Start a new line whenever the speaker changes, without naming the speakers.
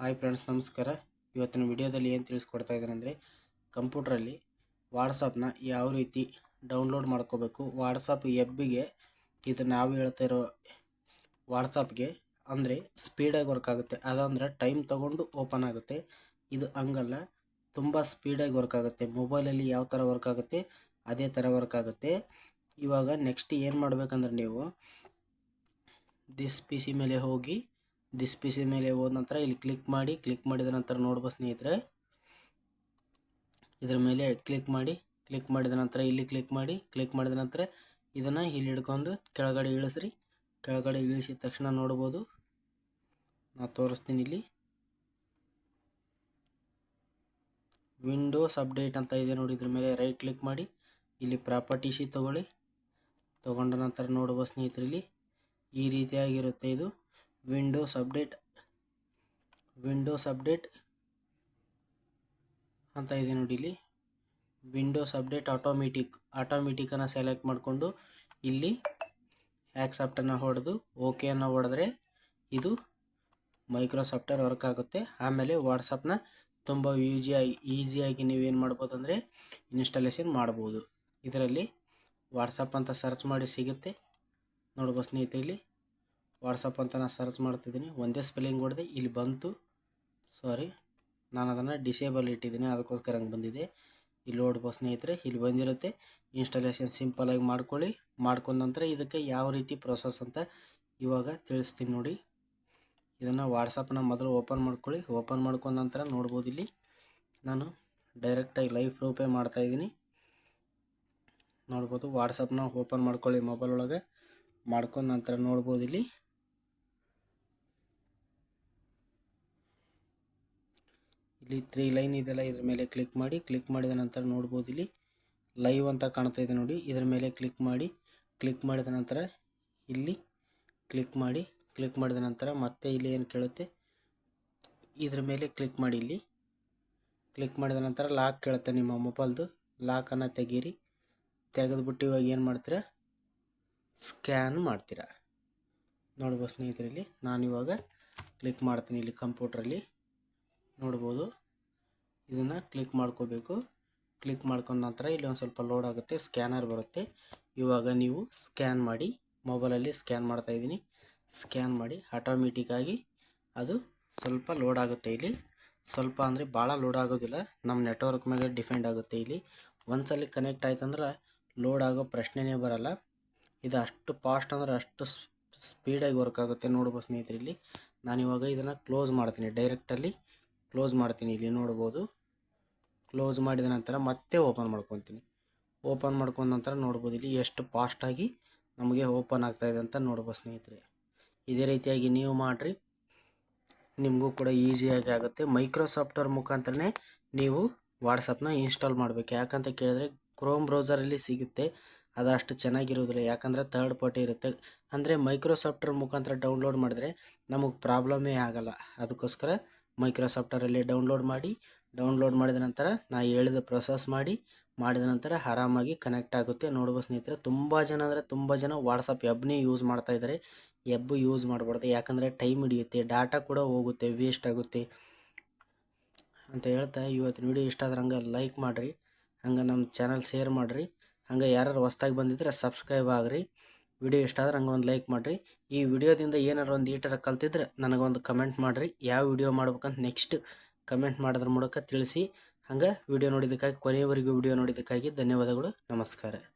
Hi friends, ನಮಸ್ಕಾರ. ಇವತ್ತಿನ ವಿಡಿಯೋದಲ್ಲಿ ಏನು ತಿಳಿಸ್ಕೊಡ್ತಾ ಇದ್ದೀನಿ ಅಂದರೆ ಕಂಪ್ಯೂಟ್ರಲ್ಲಿ ವಾಟ್ಸಪ್ನ ಯಾವ ರೀತಿ ಡೌನ್ಲೋಡ್ ಮಾಡ್ಕೋಬೇಕು, ವಾಟ್ಸಪ್ ಎಬ್ಬಿಗೆ ಇದು ನಾವು ಹೇಳ್ತಾ ಇರೋ ವಾಟ್ಸಪ್ಗೆ ಅಂದರೆ ಸ್ಪೀಡಾಗಿ ವರ್ಕ್ ಆಗುತ್ತೆ. ಅದಂದರೆ ಟೈಮ್ ತೊಗೊಂಡು ಓಪನ್ ಆಗುತ್ತೆ. ಇದು ಹಂಗಲ್ಲ, ತುಂಬ ಸ್ಪೀಡಾಗಿ ವರ್ಕ್ ಆಗುತ್ತೆ. ಮೊಬೈಲಲ್ಲಿ ಯಾವ ಥರ ವರ್ಕ್ ಆಗುತ್ತೆ, ಅದೇ ಥರ ವರ್ಕ್ ಆಗುತ್ತೆ. ಇವಾಗ ನೆಕ್ಸ್ಟ್ ಏನು ಮಾಡಬೇಕಂದ್ರೆ ನೀವು ದಿಸ್ ಪಿ ಸಿ ಮೇಲೆ ಹೋಗಿ ದಿಸ್ ಪಿ ಸಿ ಮೇಲೆ ಹೋದ ನಂತರ ಇಲ್ಲಿ ಕ್ಲಿಕ್ ಮಾಡಿ ಕ್ಲಿಕ್ ಮಾಡಿದ ನಂತರ ನೋಡ್ಬೋದು ಸ್ನೇಹಿತರೆ. ಇದರ ಮೇಲೆ ಕ್ಲಿಕ್ ಮಾಡಿ ಕ್ಲಿಕ್ ಮಾಡಿದ ನಂತರ ಇಲ್ಲಿ ಕ್ಲಿಕ್ ಮಾಡಿ ಕ್ಲಿಕ್ ಮಾಡಿದ ನಂತರ ಇದನ್ನು ಇಲ್ಲಿ ಹಿಡ್ಕೊಂಡು ಕೆಳಗಡೆ ಇಳಿಸ್ರಿ. ಕೆಳಗಡೆ ಇಳಿಸಿದ ತಕ್ಷಣ ನೋಡ್ಬೋದು. ನಾ ತೋರಿಸ್ತೀನಿ ಇಲ್ಲಿ. ವಿಂಡೋಸ್ ಅಪ್ಡೇಟ್ ಅಂತ ಇದೆ ನೋಡಿ, ಇದ್ರ ಮೇಲೆ ರೈಟ್ ಕ್ಲಿಕ್ ಮಾಡಿ. ಇಲ್ಲಿ ಪ್ರಾಪರ್ಟೀಸಿ ತಗೊಳ್ಳಿ. ತಗೊಂಡ ನಂತರ ನೋಡುವ ಸ್ನೇಹಿತರಲ್ಲಿ ಈ ರೀತಿಯಾಗಿರುತ್ತೆ ಇದು. ವಿಂಡೋಸ್ ಅಪ್ಡೇಟ್ ವಿಂಡೋಸ್ ಅಪ್ಡೇಟ್ ಅಂತ ಇದೆ ನೋಡಿ ಇಲ್ಲಿ ವಿಂಡೋಸ್ ಅಪ್ಡೇಟ್ ಆಟೋಮೆಟಿಕ್ ಆಟೋಮೆಟಿಕನ್ನು ಸೆಲೆಕ್ಟ್ ಮಾಡಿಕೊಂಡು ಇಲ್ಲಿ ಆ್ಯಕ್ಸೆಪ್ಟನ್ನು ಹೊಡೆದು ಓಕೆಯನ್ನು ಹೊಡೆದ್ರೆ ಇದು ಮೈಕ್ರೋಸಾಫ್ಟರ್ ವರ್ಕ್ ಆಗುತ್ತೆ. ಆಮೇಲೆ ವಾಟ್ಸಪ್ನ ತುಂಬ ಈಸಿಯಾಗಿ ಈಸಿಯಾಗಿ ನೀವೇನು ಮಾಡ್ಬೋದು ಅಂದರೆ ಇನ್ಸ್ಟಾಲೇಷನ್ ಮಾಡ್ಬೋದು. ಇದರಲ್ಲಿ ವಾಟ್ಸಪ್ ಅಂತ ಸರ್ಚ್ ಮಾಡಿ ಸಿಗುತ್ತೆ. ನೋಡ್ಬೋದು ಸ್ನೇಹಿತರಲ್ಲಿ. ವಾಟ್ಸಪ್ ಅಂತ ನಾನು ಸರ್ಚ್ ಮಾಡ್ತಿದ್ದೀನಿ. ಒಂದೇ ಸ್ಪೆಲ್ಲಿಂಗ್ ಹೊಡೆದೆ ಇಲ್ಲಿ ಬಂತು. ಸಾರಿ ನಾನು ಅದನ್ನು ಡಿಸೇಬಲ್ ಇಟ್ಟಿದ್ದೀನಿ. ಅದಕ್ಕೋಸ್ಕರ ಹಂಗೆ ಬಂದಿದೆ. ಇಲ್ಲಿ ನೋಡ್ಬೋದು ಸ್ನೇಹಿತರೆ, ಇಲ್ಲಿ ಬಂದಿರುತ್ತೆ. ಇನ್ಸ್ಟಾಲೇಷನ್ ಸಿಂಪಲಾಗಿ ಮಾಡ್ಕೊಳ್ಳಿ. ಮಾಡ್ಕೊಂಡ ನಂತರ ಇದಕ್ಕೆ ಯಾವ ರೀತಿ ಪ್ರೊಸೆಸ್ ಅಂತ ಇವಾಗ ತಿಳಿಸ್ತೀನಿ ನೋಡಿ. ಇದನ್ನು ವಾಟ್ಸಪ್ನ ಮೊದಲು ಓಪನ್ ಮಾಡ್ಕೊಳ್ಳಿ. ಓಪನ್ ಮಾಡ್ಕೊಂಡ ನಂತರ ನೋಡ್ಬೋದು ಇಲ್ಲಿ. ನಾನು ಡೈರೆಕ್ಟಾಗಿ ಲೈವ್ ಪ್ರೂಫೇ ಮಾಡ್ತಾಯಿದ್ದೀನಿ ನೋಡ್ಬೋದು ವಾಟ್ಸಪ್ನ ಓಪನ್ ಮಾಡ್ಕೊಳ್ಳಿ ಮೊಬೈಲ್ ಒಳಗೆ. ಮಾಡ್ಕೊಂಡ ನಂತರ ನೋಡ್ಬೋದು ಇಲ್ಲಿ. ಇಲ್ಲಿ ತ್ರೀ ಲೈನ್ ಇದೆಲ್ಲ ಇದ್ರ ಮೇಲೆ ಕ್ಲಿಕ್ ಮಾಡಿ ಕ್ಲಿಕ್ ಮಾಡಿದ ನಂತರ ನೋಡ್ಬೋದು ಇಲ್ಲಿ ಲೈವ್ ಅಂತ ಕಾಣ್ತಾ ಇದೆ ನೋಡಿ. ಇದರ ಮೇಲೆ ಕ್ಲಿಕ್ ಮಾಡಿ ಕ್ಲಿಕ್ ಮಾಡಿದ ನಂತರ ಇಲ್ಲಿ ಕ್ಲಿಕ್ ಮಾಡಿ ಕ್ಲಿಕ್ ಮಾಡಿದ ನಂತರ ಮತ್ತೆ ಇಲ್ಲಿ ಏನು ಕೇಳುತ್ತೆ? ಇದ್ರ ಮೇಲೆ ಕ್ಲಿಕ್ ಮಾಡಿ ಇಲ್ಲಿ. ಕ್ಲಿಕ್ ಮಾಡಿದ ನಂತರ ಲಾಕ್ ಕೇಳುತ್ತೆ ನಿಮ್ಮ ಮೊಬೈಲ್ದು ಲಾಕನ್ನು ತೆಗೀರಿ. ತೆಗೆದುಬಿಟ್ಟು ಇವಾಗ ಏನು ಮಾಡ್ತೀರಾ? ಸ್ಕ್ಯಾನ್ ಮಾಡ್ತೀರಾ. ನೋಡ್ಬೋದು ಸ್ನೇಹಿತರಲ್ಲಿ ನಾನಿವಾಗ ಕ್ಲಿಕ್ ಮಾಡ್ತೀನಿ ಇಲ್ಲಿ ಕಂಪ್ಯೂಟ್ರಲ್ಲಿ ನೋಡ್ಬೋದು. ಇದನ್ನು ಕ್ಲಿಕ್ ಮಾಡ್ಕೋಬೇಕು. ಕ್ಲಿಕ್ ಮಾಡ್ಕೊಂಡ ನಂತರ ಇಲ್ಲಿ ಒಂದು ಸ್ವಲ್ಪ ಲೋಡ್ ಆಗುತ್ತೆ ಸ್ಕ್ಯಾನರ್ ಬರುತ್ತೆ. ಇವಾಗ ನೀವು ಸ್ಕ್ಯಾನ್ ಮಾಡಿ ಮೊಬೈಲಲ್ಲಿ ಸ್ಕ್ಯಾನ್ ಮಾಡ್ತಾ ಇದ್ದೀನಿ. ಸ್ಕ್ಯಾನ್ ಮಾಡಿ ಆಟೋಮೆಟಿಕ್ಕಾಗಿ ಅದು ಸ್ವಲ್ಪ ಲೋಡ್ ಆಗುತ್ತೆ ಇಲ್ಲಿ. ಸ್ವಲ್ಪ ಅಂದರೆ ಭಾಳ ಲೋಡ್ ಆಗೋದಿಲ್ಲ ನಮ್ಮ ನೆಟ್ವರ್ಕ್ ಮೇಲೆ ಡಿಪೆಂಡ್ ಆಗುತ್ತೆ ಇಲ್ಲಿ. ಒಂದ್ಸಲ ಕನೆಕ್ಟ್ ಆಯ್ತಂದ್ರೆ ಲೋಡ್ ಆಗೋ ಪ್ರಶ್ನೆನೇ ಬರಲ್ಲ. ಇದು ಅಷ್ಟು ಫಾಸ್ಟ್ ಅಂದರೆ ಅಷ್ಟು ಸ್ಪೀಡಾಗಿ ವರ್ಕ್ ಆಗುತ್ತೆ ನೋಡ್ಬೋದು ಸ್ನೇಹಿತರೆ ಇಲ್ಲಿ. ನಾನಿವಾಗ ಇದನ್ನು ಕ್ಲೋಸ್ ಮಾಡ್ತೀನಿ ಡೈರೆಕ್ಟಲ್ಲಿ ಕ್ಲೋಸ್ ಮಾಡ್ತೀನಿ, ಇಲ್ಲಿ ನೋಡ್ಬೋದು. ಕ್ಲೋಸ್ ಮಾಡಿದ ನಂತರ ಮತ್ತೆ ಓಪನ್ ಮಾಡ್ಕೊತೀನಿ. ಓಪನ್ ಮಾಡ್ಕೊಂಡ ನಂತರ ನೋಡ್ಬೋದು ಇಲ್ಲಿ ಎಷ್ಟು ಫಾಸ್ಟಾಗಿ ನಮಗೆ ಓಪನ್ ಆಗ್ತಾಯಿದೆ ಅಂತ ನೋಡ್ಬೋದು ಸ್ನೇಹಿತರೆ. ಇದೇ ರೀತಿಯಾಗಿ ನೀವು ಮಾಡಿರಿ. ನಿಮಗೂ ಕೂಡ ಈಸಿಯಾಗಿ ಆಗುತ್ತೆ. ಮೈಕ್ರೋಸಾಫ್ಟರ್ ಮುಖಾಂತರನೇ ನೀವು ವಾಟ್ಸಪ್ನ ಇನ್ಸ್ಟಾಲ್ ಮಾಡಬೇಕು. ಯಾಕಂತ ಕೇಳಿದ್ರೆ ಕ್ರೋಮ್ ಬ್ರೌಸರಲ್ಲಿ ಸಿಗುತ್ತೆ. ಅದು ಅಷ್ಟು ಚೆನ್ನಾಗಿರೋದಿಲ್ಲ ಯಾಕಂದರೆ ಥರ್ಡ್ ಪಾರ್ಟಿ ಇರುತ್ತೆ. ಅಂದರೆ ಮೈಕ್ರೋಸಾಫ್ಟರ್ ಮುಖಾಂತರ ಡೌನ್ಲೋಡ್ ಮಾಡಿದ್ರೆ ನಮಗೆ ಪ್ರಾಬ್ಲಮೇ ಆಗಲ್ಲ. ಅದಕ್ಕೋಸ್ಕರ ಮೈಕ್ರೋಸಾಫ್ಟರಲ್ಲಿ ಡೌನ್ಲೋಡ್ ಮಾಡಿ, ಡೌನ್ಲೋಡ್ ಮಾಡಿದ ನಂತರ ನಾ ಹೇಳಿದ ಪ್ರೊಸೆಸ್ ಮಾಡಿ, ಮಾಡಿದ ನಂತರ ಆರಾಮಾಗಿ ಕನೆಕ್ಟ್ ಆಗುತ್ತೆ. ನೋಡ್ಬೋದು ಸ್ನೇಹಿತರೆ, ತುಂಬ ಜನ ಅಂದರೆ ತುಂಬ ಜನ ವಾಟ್ಸಪ್ ಎಬ್ನೇ ಯೂಸ್ ಮಾಡ್ತಾ ಇದ್ದಾರೆ. ಎಬ್ ಯೂಸ್ ಮಾಡಬಾರ್ದು. ಯಾಕಂದರೆ ಟೈಮ್ ಹಿಡಿಯುತ್ತೆ, ಡಾಟಾ ಕೂಡ ಹೋಗುತ್ತೆ, ವೇಸ್ಟ್ ಆಗುತ್ತೆ. ಅಂತ ಹೇಳ್ತಾ ಇವತ್ತಿನ ವಿಡಿಯೋ ಇಷ್ಟ ಆದ್ರೆ ಹಂಗೆ ಲೈಕ್ ಮಾಡಿರಿ, ಹಂಗೆ ನಮ್ಮ ಚಾನಲ್ ಶೇರ್ ಮಾಡಿರಿ. ಹಂಗೆ ಯಾರು ಹೊಸ್ದಾಗಿ ಬಂದಿದ್ರೆ ಸಬ್ಸ್ಕ್ರೈಬ್ ಆಗ್ರಿ. ವಿಡಿಯೋ ಇಷ್ಟ ಆದ್ರೆ ಹಂಗೆ ಒಂದು ಲೈಕ್ ಮಾಡಿರಿ. ಈ ವಿಡಿಯೋದಿಂದ ಏನಾರು ಒಂದು ಈಟರ ಕಲ್ತಿದ್ರೆ ನನಗೊಂದು ಕಮೆಂಟ್ ಮಾಡಿರಿ. ಯಾವ ವಿಡಿಯೋ ಮಾಡ್ಬೇಕಂತ ನೆಕ್ಸ್ಟ್ ಕಮೆಂಟ್ ಮಾಡೋದ್ರ ಮೂಲಕ ತಿಳಿಸಿ. ಹಂಗೆ ವಿಡಿಯೋ ನೋಡಿದ್ದಕ್ಕಾಗಿ ಕೊನೆಯವರೆಗೂ ವಿಡಿಯೋ ನೋಡಿದ್ದಕ್ಕಾಗಿ ಧನ್ಯವಾದಗಳು. ನಮಸ್ಕಾರ.